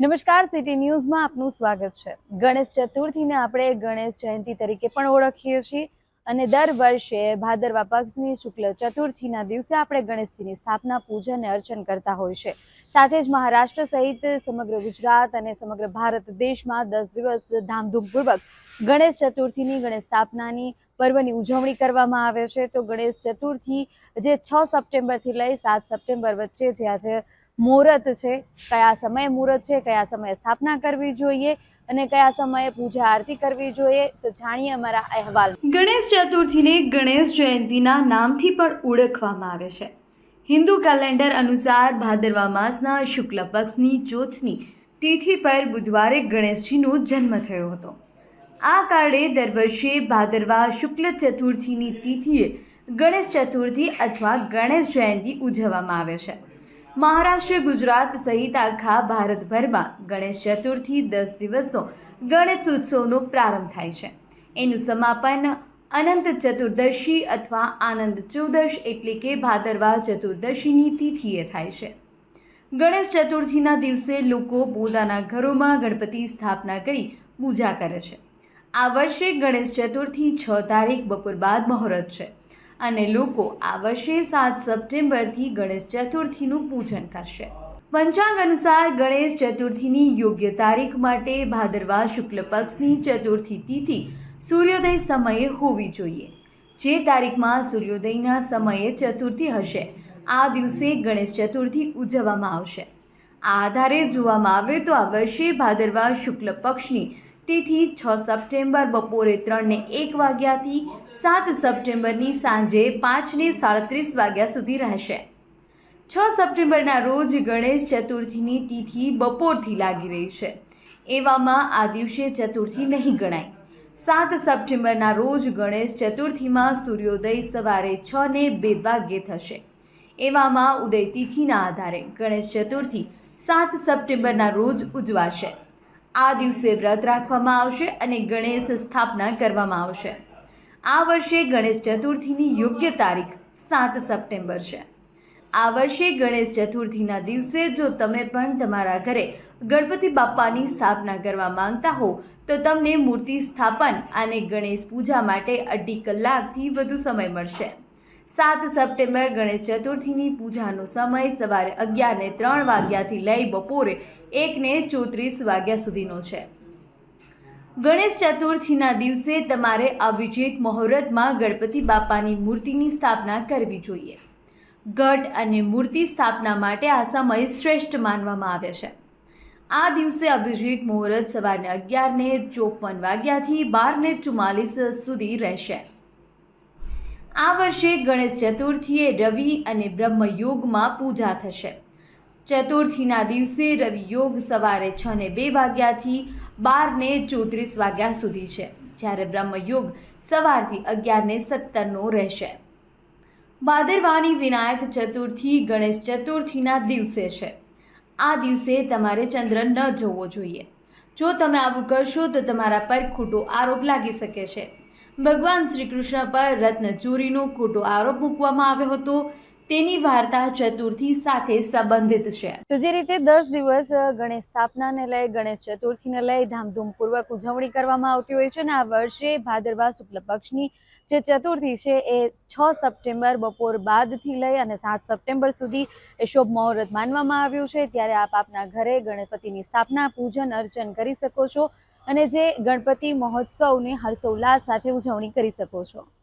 નમસ્કાર, સિટી ન્યૂઝમાં આપનું સ્વાગત છે. ગણેશ ચતુર્થીને આપણે ગણેશ જયંતિ તરીકે પણ ઓળખીએ છીએ અને દર વર્ષે ભાદરવા પક્ષની શુક્લ ચતુર્થીના દિવસે આપણે ગણેશજીની સ્થાપના, પૂજન અને અર્ચન કરતા હોય છે. સાથે જ મહારાષ્ટ્ર સહિત સમગ્ર ગુજરાત અને સમગ્ર ભારત દેશમાં દસ દિવસ ધામધૂમપૂર્વક ગણેશ ચતુર્થીની ગણેશ સ્થાપનાની પર્વની ઉજવણી કરવામાં આવે છે. તો ગણેશ ચતુર્થી જે છ સપ્ટેમ્બરથી લઈ સાત સપ્ટેમ્બર વચ્ચે જે આજે મુહૂર્ત છે, કયા સમયે મુહૂર્ત છે, કયા સમયે સ્થાપના કરવી જોઈએ અને કયા સમયે પૂજા આરતી કરવી જોઈએ, તો જાણીએ અમારા અહેવાલ. ગણેશ ચતુર્થીને ગણેશ જયંતિના નામથી પણ ઓળખવામાં આવે છે. હિન્દુ કેલેન્ડર અનુસાર ભાદરવા માસના શુક્લ પક્ષની ચોથની તિથિ પર બુધવારે ગણેશજીનો જન્મ થયો હતો. આ કારણે દર વર્ષે ભાદરવા શુક્લ ચતુર્થીની તિથિએ ગણેશ ચતુર્થી અથવા ગણેશ જયંતિ ઉજવવામાં આવે છે. મહારાષ્ટ્ર, ગુજરાત સહિત આખા ભારતભરમાં ગણેશ ચતુર્થી દસ દિવસનો ગણેશ ઉત્સવનો પ્રારંભ થાય છે. એનું સમાપન અનંત ચતુર્દશી અથવા આનંદ ચૌદશ એટલે કે ભાદરવા ચતુર્દશીની તિથિએ થાય છે. ગણેશ ચતુર્થીના દિવસે લોકો પોતાના ઘરોમાં ગણપતિ સ્થાપના કરી પૂજા કરે છે. આ વર્ષે ગણેશ ચતુર્થી છ તારીખ બપોર બાદ મહોરત છે. અને લોકો આ વર્ષે સાત સપ્ટેમ્બરથી ગણેશ ચતુર્થીનું પૂજન કરશે. પંચાંગ અનુસાર ગણેશ ચતુર્થીની યોગ્ય તારીખ માટે ભાદરવા શુક્લ પક્ષની ચતુર્થી તિથિ સૂર્યોદય સમયે હોવી જોઈએ. જે તારીખમાં સૂર્યોદયના સમયે ચતુર્થી હશે, આ દિવસે ગણેશ ચતુર્થી ઉજવવામાં આવશે. આ આધારે જોવામાં આવે તો આ વર્ષે ભાદરવા શુક્લ પક્ષની તિથિ છ સપ્ટેમ્બર બપોરે ત્રણને એક વાગ્યાથી સાત સપ્ટેમ્બરની સાંજે પાંચને સાડત્રીસ વાગ્યા સુધી રહેશે. છ સપ્ટેમ્બરના રોજ ગણેશ ચતુર્થીની તિથિ બપોરથી લાગી રહી છે. એવામાં આ દિવસે ચતુર્થી નહીં ગણાય. સાત સપ્ટેમ્બરના રોજ ગણેશ ચતુર્થીમાં સૂર્યોદય સવારે છ ને બે વાગ્યે થશે. એવામાં ઉદય તિથિના આધારે ગણેશ ચતુર્થી સાત સપ્ટેમ્બરના રોજ ઉજવાશે. આ દિવસે વ્રત રાખવામાં આવશે અને ગણેશ સ્થાપના કરવામાં આવશે. આ વર્ષે ગણેશ ચતુર્થીની યોગ્ય તારીખ સાત સપ્ટેમ્બર છે. આ વર્ષે ગણેશ ચતુર્થીના દિવસે જો તમે પણ તમારા ઘરે ગણપતિ બાપ્પાની સ્થાપના કરવા માંગતા હો, તો તમને મૂર્તિ સ્થાપન અને ગણેશ પૂજા માટે અઢી કલાકથી વધુ સમય મળશે. સાત સપ્ટેમ્બર ગણેશ ચતુર્થીની પૂજાનો સમય સવારે અગિયારને ત્રણ વાગ્યાથી લઈ બપોરે એકને ચોત્રીસ વાગ્યા સુધીનો છે. ગણેશ ચતુર્થીના દિવસે તમારે અભિજીત મુહૂર્તમાં ગણપતિ બાપાની મૂર્તિની સ્થાપના કરવી જોઈએ. ઘટ અને મૂર્તિ સ્થાપના માટે આ સમય શ્રેષ્ઠ માનવામાં આવે છે. આ દિવસે અભિજીત મુહૂર્ત સવારને અગિયારને ચોપન વાગ્યાથી બારને ચુમ્માલીસ સુધી રહેશે. આ વર્ષે ગણેશ ચતુર્થીએ રવિ અને બ્રહ્મયોગમાં પૂજા થશે. ચતુર્થીના દિવસે રવિ યોગ સવારે છ ને બે વાગ્યાથી બારને ચોત્રીસ વાગ્યા સુધી છે, જ્યારે બ્રહ્મયોગ સવારથી અગિયારને સત્તરનો રહેશે. ભાદરવાની વિનાયક ચતુર્થી ગણેશ ચતુર્થીના દિવસે છે. આ દિવસે તમારે ચંદ્ર ન જોવો જોઈએ. જો તમે આવું કરશો તો તમારા પર ખોટો આરોપ લાગી શકે છે. ભગવાન શ્રી કૃષ્ણ પર રત્ન ચોરીનો ખોટો આરોપ મૂકવામાં આવ્યો હતો. તેની વાર્તા ચતુર્થી સાથે સંબંધિત છે. તો જે રીતે દસ દિવસ ગણેશ સ્થાપનાને લઈ, ગણેશ ચતુર્થીને લઈ ધામધૂમપૂર્વક ઉજવણી કરવામાં આવતી હોય છે અને આ વર્ષે ભાદરવા શુક્લ પક્ષની જે ચતુર્થી છે એ છ સપ્ટેમ્બર બપોર બાદથી લઈ અને સાત સપ્ટેમ્બર સુધી એ શુભ મુહૂર્ત માનવામાં આવ્યું છે. ત્યારે આપ આપના ઘરે ગણપતિની સ્થાપના, પૂજન, અર્ચન કરી શકો છો. અને જે ગણપતિ મહોત્સવની હર્ષોલ્લાસ સાથે ઉજવણી કરી શકો છો.